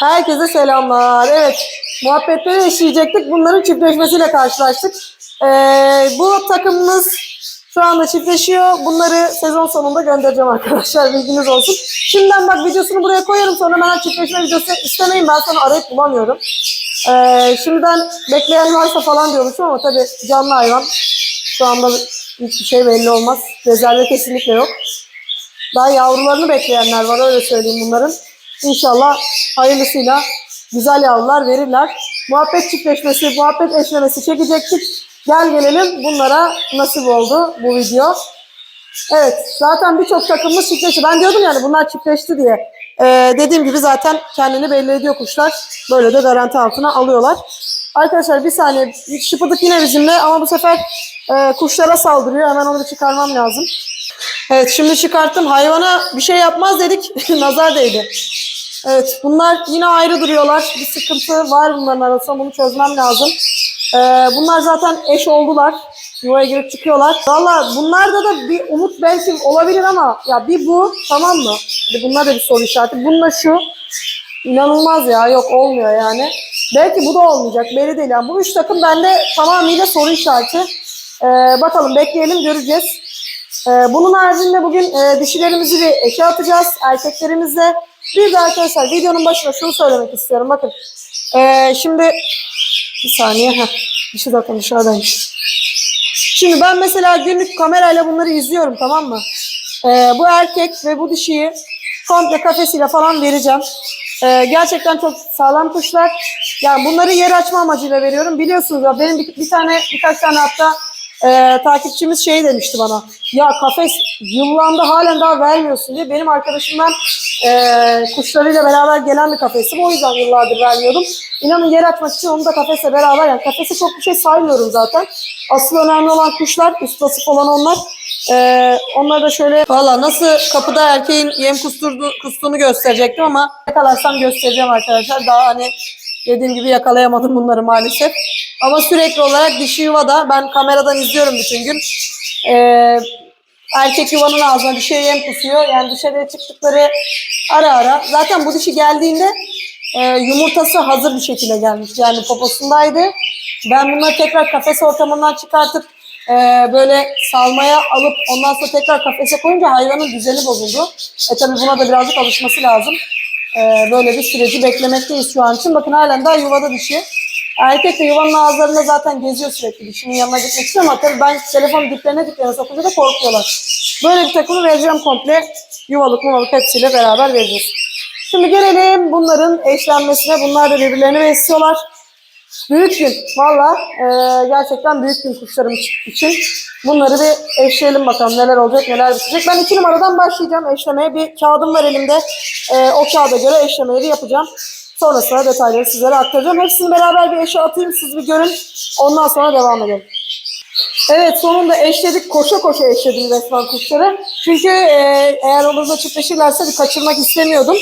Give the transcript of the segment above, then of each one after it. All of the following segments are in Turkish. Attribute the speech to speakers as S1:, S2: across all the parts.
S1: Herkese selamlar. Evet, muhabbetleri eşleyecektik. Bunların çiftleşmesiyle karşılaştık. Ee, bu takımımız şu anda çiftleşiyor. Bunları sezon sonunda göndereceğim arkadaşlar. Bilginiz olsun. Şimdiden bak videosunu buraya koyarım. Sonra bana çiftleşme videosu istemeyin. Ben sonra arayıp bulamıyorum. Ee, şimdiden bekleyen varsa falan diyormuşum ama tabii canlı hayvan. Şu anda hiçbir şey belli olmaz. Rezerve kesinlikle yok. Daha yavrularını bekleyenler var öyle söyleyeyim bunların. İnşallah hayırlısıyla güzel yavrular verirler. Muhabbet çiftleşmesi, muhabbet eşlemesi çekecektik. Gel gelelim bunlara nasip oldu bu video. Evet zaten birçok takımımız çiftleşti. Ben diyordum yani bunlar çiftleşti diye. Ee, dediğim gibi zaten kendini belli ediyor kuşlar. Böyle de garanti altına alıyorlar. Arkadaşlar bir saniye şıpıdık yine bizimle ama bu sefer e, kuşlara saldırıyor. Hemen onu çıkarmam lazım. Evet şimdi çıkarttım. Hayvana bir şey yapmaz dedik. Nazar değdi. Evet bunlar yine ayrı duruyorlar. Bir sıkıntı var bunların arasında. Bunu çözmem lazım. Ee, bunlar zaten eş oldular. Yuvaya girip çıkıyorlar. Valla bunlarda da bir umut belki olabilir ama ya bir bu tamam mı? Hadi bunlar da bir soru işareti. Bununla şu inanılmaz ya yok olmuyor yani. Belki bu da olmayacak belli değil. Yani bu üç takım bende tamamıyla soru işareti. Ee, bakalım bekleyelim göreceğiz. Ee, bunun haricinde bugün e, dişilerimizi bir eşe atacağız. Erkeklerimizle. Bir de arkadaşlar videonun başına şunu söylemek istiyorum. Bakın. Ee, şimdi bir saniye. Heh, dişi zaten dışarıdaymış. Şimdi ben mesela günlük kamerayla bunları izliyorum tamam mı? Ee, bu erkek ve bu dişiyi komple kafesiyle falan vereceğim. Ee, gerçekten çok sağlam kuşlar. Yani bunları yer açma amacıyla veriyorum. Biliyorsunuz ya benim bir, bir tane birkaç tane hatta e, takipçimiz şey demişti bana. Ya kafes yıllandı halen daha vermiyorsun diye. Benim arkadaşımdan e, kuşlarıyla beraber gelen bir kafesim. O yüzden yıllardır vermiyordum. İnanın yer açmak için onu da kafesle beraber yani kafese çok bir şey saymıyorum zaten. Asıl önemli olan kuşlar, ustası olan onlar. Ee, onları da şöyle valla nasıl kapıda erkeğin yem kusturdu, kustuğunu gösterecektim ama yakalarsam göstereceğim arkadaşlar. Daha hani dediğim gibi yakalayamadım bunları maalesef. Ama sürekli olarak dişi yuvada ben kameradan izliyorum bütün gün. Ee, erkek yuvanın ağzına dişi yem kusuyor. Yani dışarıya çıktıkları ara ara. Zaten bu dişi geldiğinde e, yumurtası hazır bir şekilde gelmiş. Yani poposundaydı. Ben bunları tekrar kafes ortamından çıkartıp e, böyle salmaya alıp ondan sonra tekrar kafese koyunca hayvanın düzeni bozuldu. E tabi buna da birazcık alışması lazım. E, böyle bir süreci beklemekteyiz şu an için. Bakın halen daha yuvada dişi. Erkek de yuvanın ağızlarında zaten geziyor sürekli dişinin yanına gitmek istiyor ama tabii ben telefonu diplerine diplerine sokunca da korkuyorlar. Böyle bir takımı vereceğim komple. Yuvalık muvalık hepsiyle beraber vereceğiz. Şimdi gelelim bunların eşlenmesine. Bunlar da birbirlerini besliyorlar. Büyük gün. Valla e, gerçekten büyük gün kuşlarım için. Bunları bir eşleyelim bakalım neler olacak neler bitecek. Ben iki numaradan başlayacağım eşlemeye. Bir kağıdım var elimde. E, o kağıda göre eşlemeyi de yapacağım. Sonrasında detayları sizlere aktaracağım. Hepsini beraber bir eşe atayım siz bir görün. Ondan sonra devam edelim. Evet sonunda eşledik. Koşa koşa eşledim resmen kuşları. Çünkü e, eğer olursa çiftleşirlerse bir kaçırmak istemiyordum.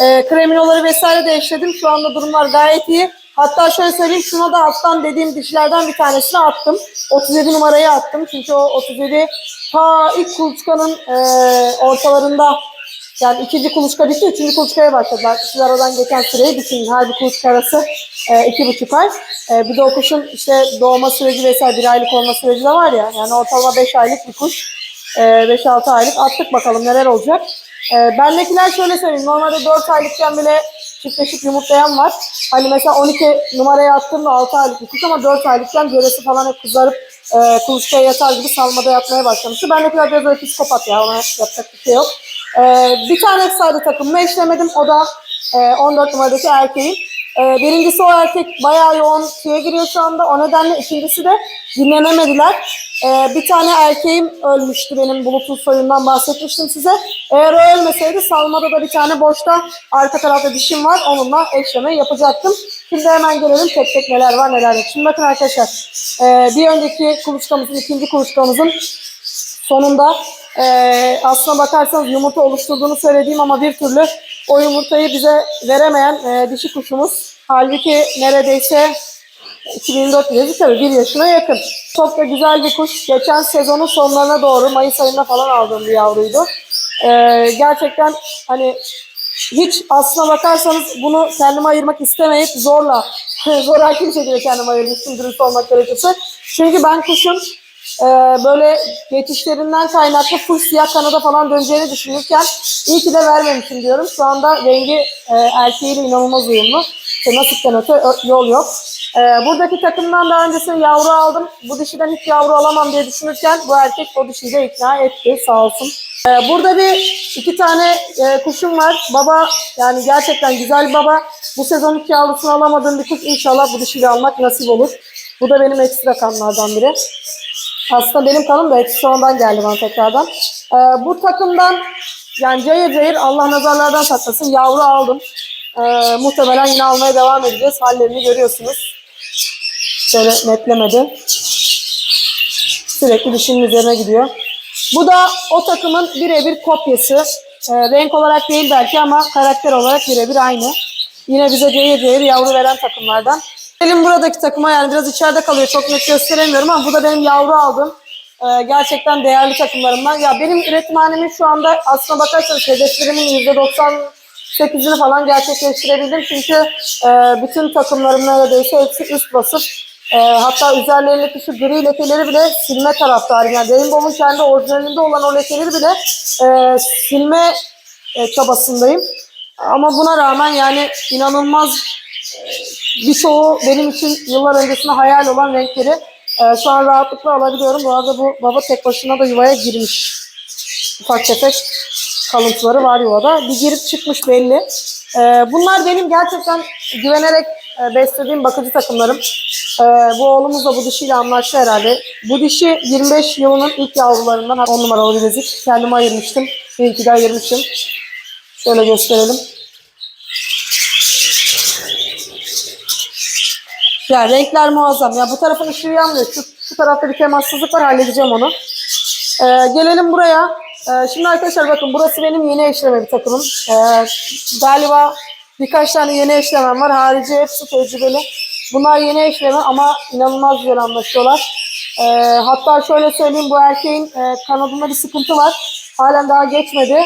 S1: E, kreminoları vesaire de eşledim. Şu anda durumlar gayet iyi. Hatta şöyle söyleyeyim şuna da alttan dediğim dişilerden bir tanesini attım. 37 numarayı attım. Çünkü o 37 ta ilk kuluçkanın e, ortalarında yani ikinci kuluçka bitti, üçüncü kuluçkaya başladılar. Siz aradan geçen süreyi düşünün. Her bir kuluçka arası e, iki buçuk ay. E, bir de o kuşun işte doğma süreci vesaire bir aylık olma süreci de var ya. Yani ortalama beş aylık bir kuş. E, 5-6 aylık. Attık bakalım neler olacak. E, bendekiler şöyle söyleyeyim. Normalde 4 aylıkken bile çiftleşip yumurtlayan var. Hani mesela 12 numaraya attığımda 6 aylık bir kuş ama 4 aylıkken göresi falan hep kızarıp e, kuluçkaya yatar gibi salmada yatmaya başlamıştı. Bendekiler biraz böyle psikopat ya. Ona yapacak bir şey yok. E, bir tane sadece takımımı eşlemedim. O da e, 14 numaradaki erkeğim. E, birincisi o erkek bayağı yoğun suya giriyor şu anda. O nedenle ikincisi de dinlenemediler. E, bir tane erkeğim ölmüştü benim bulutun soyundan bahsetmiştim size. Eğer o ölmeseydi salmada da bir tane boşta arka tarafta dişim var. Onunla eşlemeyi yapacaktım. Şimdi hemen gelelim tek tek neler var neler yok. Şimdi bakın arkadaşlar e, bir önceki kuluçkamızın, ikinci kuluçkamızın sonunda e, aslına bakarsanız yumurta oluşturduğunu söylediğim ama bir türlü o yumurtayı bize veremeyen e, dişi kuşumuz. Halbuki neredeyse 2004 yılı tabii bir yaşına yakın. Çok da güzel bir kuş. Geçen sezonun sonlarına doğru Mayıs ayında falan aldığım bir yavruydu. E, gerçekten hani hiç aslına bakarsanız bunu kendime ayırmak istemeyip zorla zoraki bir şekilde kendime ayırmıştım dürüst olmak gerekirse. Çünkü ben kuşun e, böyle geçişlerinden kaynaklı full siyah kanada falan döneceğini düşünürken iyi ki de vermemişim diyorum. Şu anda rengi e, erkeğiyle inanılmaz uyumlu. İşte nasipten öte yol yok. E, buradaki takımdan daha öncesinde yavru aldım. Bu dişiden hiç yavru alamam diye düşünürken bu erkek o dişiyi de ikna etti sağ olsun. E, burada bir iki tane e, kuşum var. Baba yani gerçekten güzel baba. Bu sezon hiç yavrusunu alamadığım bir kuş inşallah bu dişiyle almak nasip olur. Bu da benim ekstra kanlardan biri. Aslında benim kanım da eksi sonradan geldi bana tekrardan. Ee, bu takımdan yani cayır cayır Allah nazarlardan saklasın yavru aldım. Ee, muhtemelen yine almaya devam edeceğiz. Hallerini görüyorsunuz. Şöyle netlemedi. Sürekli dişinin üzerine gidiyor. Bu da o takımın birebir kopyası. Ee, renk olarak değil belki ama karakter olarak birebir aynı. Yine bize cayır cayır yavru veren takımlardan. Benim buradaki takıma yani biraz içeride kalıyor. Çok net gösteremiyorum ama bu da benim yavru aldığım e, gerçekten değerli takımlarımdan. Ya benim üretimhanemin şu anda aslına bakarsanız hedeflerimin %98'ini falan gerçekleştirebildim. Çünkü e, bütün takımlarım neredeyse hepsi üst basıp e, hatta üzerlerindeki şu gri lekeleri bile silme taraftarıyım. Yani Rainbow'un kendi orijinalinde olan o lekeleri bile e, silme e, çabasındayım. Ama buna rağmen yani inanılmaz birçoğu benim için yıllar öncesinde hayal olan renkleri e, şu an rahatlıkla alabiliyorum. Bu arada bu baba tek başına da yuvaya girmiş. Ufak tefek kalıntıları var yuvada. Bir girip çıkmış belli. E, bunlar benim gerçekten güvenerek e, beslediğim bakıcı takımlarım. E, bu oğlumuz da bu dişiyle anlaştı herhalde. Bu dişi 25 yılının ilk yavrularından 10 numaralı bilezik. Kendime ayırmıştım. Bir iki de ayırmışım. Şöyle gösterelim. Ya renkler muazzam. Ya bu tarafın ışığı yanmıyor. Şu, şu tarafta bir temassızlık var. Halledeceğim onu. Ee, gelelim buraya. Ee, şimdi arkadaşlar bakın burası benim yeni eşleme bir takımım. Ee, galiba birkaç tane yeni eşlemem var. Harici hepsi tecrübeli. Bunlar yeni eşleme ama inanılmaz güzel anlaşıyorlar. Ee, hatta şöyle söyleyeyim bu erkeğin e, kanadında bir sıkıntı var. Halen daha geçmedi.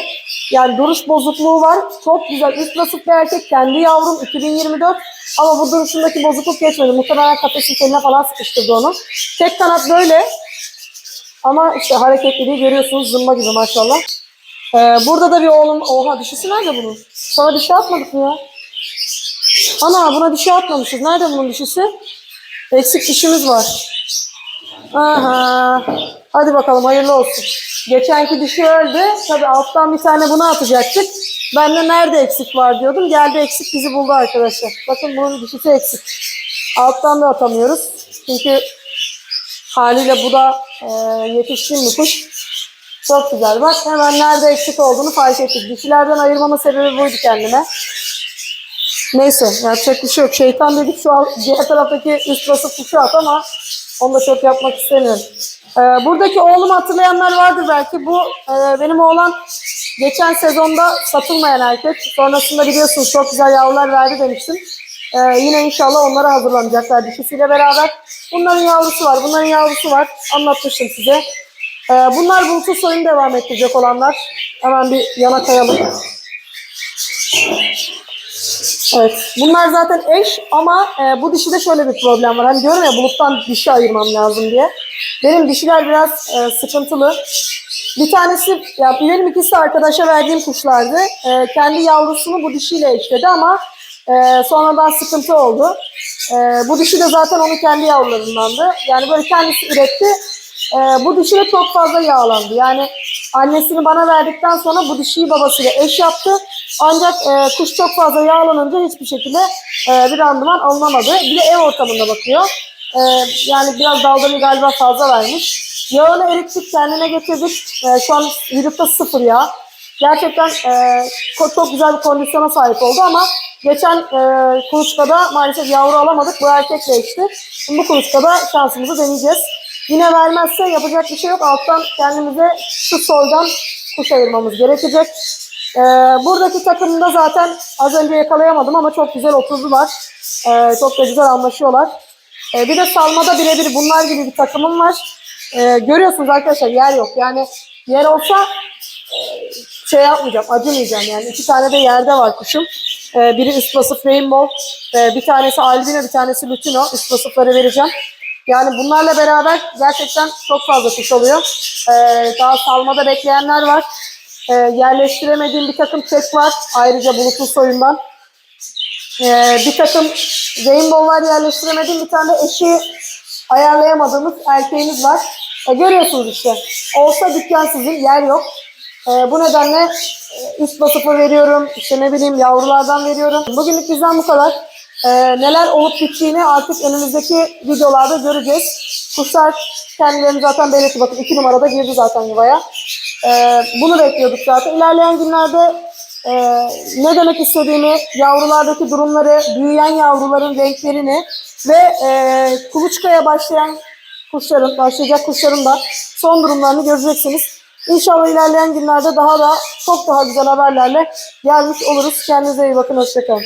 S1: Yani duruş bozukluğu var. Çok güzel. Üst nasip bir erkek. Kendi yavrum 2024. Ama bu duruşundaki bozukluk geçmedi. Muhtemelen kafesin teline falan sıkıştırdı onu. Tek kanat böyle. Ama işte hareketliliği görüyorsunuz. Zımba gibi maşallah. Ee, burada da bir oğlum. Oha dişisi nerede bunun? Sana dişi atmadık mı ya? Ana buna dişi atmamışız. Nerede bunun dişisi? Eksik dişimiz var. Aha. Hadi bakalım hayırlı olsun. Geçenki dişi öldü. Tabii alttan bir tane bunu atacaktık. Ben de nerede eksik var diyordum. Geldi eksik bizi buldu arkadaşlar. Bakın bunun dişisi eksik. Alttan da atamıyoruz. Çünkü haliyle bu da e, yetişkin bir kuş. Çok güzel. Bak hemen nerede eksik olduğunu fark ettik. Dişilerden ayırmama sebebi buydu kendime. Neyse yapacak bir şey yok. Şeytan dedik şu an diğer taraftaki üst basıp kuşu at ama onu da çok yapmak istemiyorum. Ee, buradaki oğlumu hatırlayanlar vardır belki. Bu e, benim oğlan geçen sezonda satılmayan erkek. Sonrasında biliyorsunuz çok güzel yavrular verdi demiştim. Ee, yine inşallah onlara hazırlanacaklar dişisiyle beraber. Bunların yavrusu var, bunların yavrusu var. Anlatmıştım size. Ee, bunlar bulutsuz soyunu devam ettirecek olanlar. Hemen bir yana kayalım. Evet. Bunlar zaten eş ama e, bu dişide şöyle bir problem var. Hani diyorum ya buluttan dişi ayırmam lazım diye. Benim dişiler biraz e, sıkıntılı. Bir tanesi, ya benim ikisi arkadaşa verdiğim kuşlardı. E, kendi yavrusunu bu dişiyle eşledi ama e, sonradan sıkıntı oldu. E, bu dişi de zaten onun kendi yavrularındandı. Yani böyle kendisi üretti. E, bu dişi de çok fazla yağlandı. Yani annesini bana verdikten sonra bu dişiyi babasıyla eş yaptı. Ancak e, kuş çok fazla yağlanınca hiçbir şekilde e, bir randıman alınamadı. Bir de ev ortamında bakıyor. E, yani biraz daldanı galiba fazla vermiş. Yağını erittik, kendine getirdik. E, şu an vücutta sıfır yağ. Gerçekten e, ko- çok güzel bir kondisyona sahip oldu ama geçen e, kuluçkada maalesef yavru alamadık. Bu erkek değişti. Şimdi bu kuluçkada şansımızı deneyeceğiz. Yine vermezse yapacak bir şey yok. Alttan kendimize şu soydan kuş ayırmamız gerekecek. Ee, buradaki takımda zaten az önce yakalayamadım ama çok güzel oturdular. Ee, çok da güzel anlaşıyorlar. Ee, bir de salmada birebir bunlar gibi bir takımım var. Ee, görüyorsunuz arkadaşlar yer yok. Yani yer olsa e, şey yapmayacağım, acımayacağım yani. iki tane de yerde var kuşum. Ee, biri üst vasıf Rainbow, ee, bir tanesi albino, bir tanesi lutino. Üst vasıfları vereceğim. Yani bunlarla beraber gerçekten çok fazla kuş oluyor. Ee, daha salmada bekleyenler var. Ee, yerleştiremediğim bir takım çek var. Ayrıca bulutlu soyundan. Ee, bir takım rainbow'lar yerleştiremediğim bir tane eşi ayarlayamadığımız erkeğimiz var. E, görüyorsunuz işte. Olsa dükkan sizin, yer yok. E, bu nedenle e, üst basıfı veriyorum, işte ne bileyim yavrulardan veriyorum. Bugünlük bizden bu kadar. E, neler olup bittiğini artık önümüzdeki videolarda göreceğiz. Kuşlar kendilerini zaten belirtti. Bakın iki numarada girdi zaten yuvaya. E, bunu bekliyorduk zaten. İlerleyen günlerde e, ne demek istediğimi, yavrulardaki durumları, büyüyen yavruların renklerini ve e, kuluçkaya başlayan kuşların, başlayacak kuşların da son durumlarını göreceksiniz. İnşallah ilerleyen günlerde daha da çok daha güzel haberlerle gelmiş oluruz. Kendinize iyi bakın. Hoşçakalın.